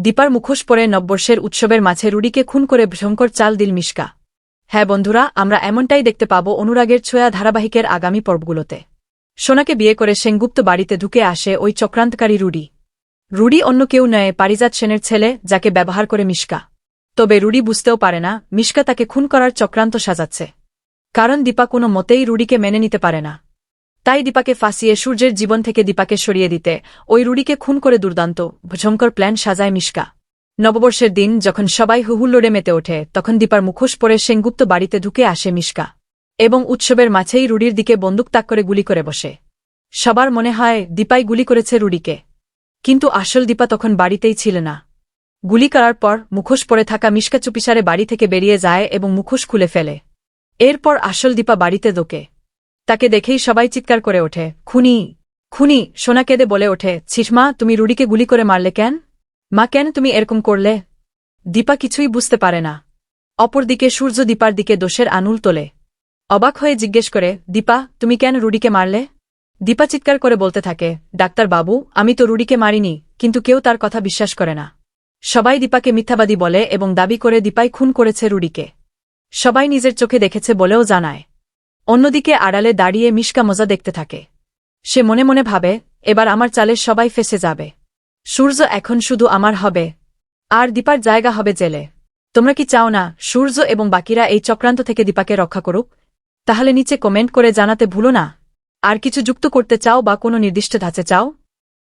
দীপার মুখোশ পরে নববর্ষের উৎসবের মাঝে রুডিকে খুন করে ভয়ঙ্কর চাল দিল মিশকা। হ্যাঁ বন্ধুরা, আমরা এমনটাই দেখতে পাব অনুরাগের ছোঁয়া ধারাবাহিকের আগামী পর্বগুলোতে। সোনাকে বিয়ে করে সেনগুপ্ত বাড়িতে ঢুকে আসে ওই চক্রান্তকারী রুডি। রুডি অন্য কেউ নয়, পারিজাত সেনের ছেলে, যাকে ব্যবহার করে মিশকা। তবে রুডি বুঝতেও পারে না, মিশকা তাকে খুন করার চক্রান্ত সাজাচ্ছে। কারণ দীপা কোনো মতেই রুডিকে মেনে নিতে পারে না। তাই দীপাকে ফাঁসিয়ে সূর্যের জীবন থেকে দীপাকে সরিয়ে দিতে ওই রুডিকে খুন করে দুর্দান্ত, ভয়ঙ্কর প্ল্যান সাজায় মিশকা। নববর্ষের দিন যখন সবাই হুহুল্লোড়ে মেতে ওঠে, তখন দীপার মুখোশ পরে সেনগুপ্ত বাড়িতে ঢুকে আসে মিশকা এবং উৎসবের মাঝেই রুডির দিকে বন্দুক তাক করে গুলি করে বসে। সবার মনে হয় দীপাই গুলি করেছে রুডিকে। কিন্তু আসল দীপা তখন বাড়িতেই ছিল না। গুলি করার পর মুখোশ পরে থাকা মিশকা চুপিসারে বাড়ি থেকে বেরিয়ে যায় এবং মুখোশ খুলে ফেলে। এরপর আসল দীপা বাড়িতে দোকে। তাকে দেখেই সবাই চিৎকার করে ওঠে, খুনি খুনি, সোনা কেঁদে বলে ওঠে ছিসমা তুমি রুডিকে গুলি করে মারলে কেন? মা, কেন তুমি এরকম করলে? দীপা কিছুই বুঝতে পারে না। অপরদিকে সূর্য দীপার দিকে দোষের আনুল তোলে। অবাক হয়ে জিজ্ঞেস করে, দীপা, তুমি কেন রুডিকে মারলে? দীপা চিৎকার করে বলতে থাকে, ডাক্তার বাবু, আমি তো রুডিকে মারিনি, কিন্তু কেউ তার কথা বিশ্বাস করে না। সবাই দীপাকে মিথ্যাবাদী বলে এবং দাবি করে দীপাই খুন করেছে রুডিকে। সবাই নিজের চোখে দেখেছে বলেও জানায়। অন্যদিকে আড়ালে দাঁড়িয়ে মিশকা মজা দেখতে থাকে। সে মনে মনে ভাবে, এবার আমার চালের সবাই ফেসে যাবে। সূর্য এখন শুধু আমার হবে। আর দীপার জায়গা হবে জেলে। তোমরা কি চাও না, সূর্য এবং বাকিরা এই চক্রান্ত থেকে দীপাকে রক্ষা করুক? তাহলে নিচে কমেন্ট করে জানাতে ভুলো না। আর কিছু যুক্ত করতে চাও বা কোনো নির্দিষ্ট ধাঁচে চাও?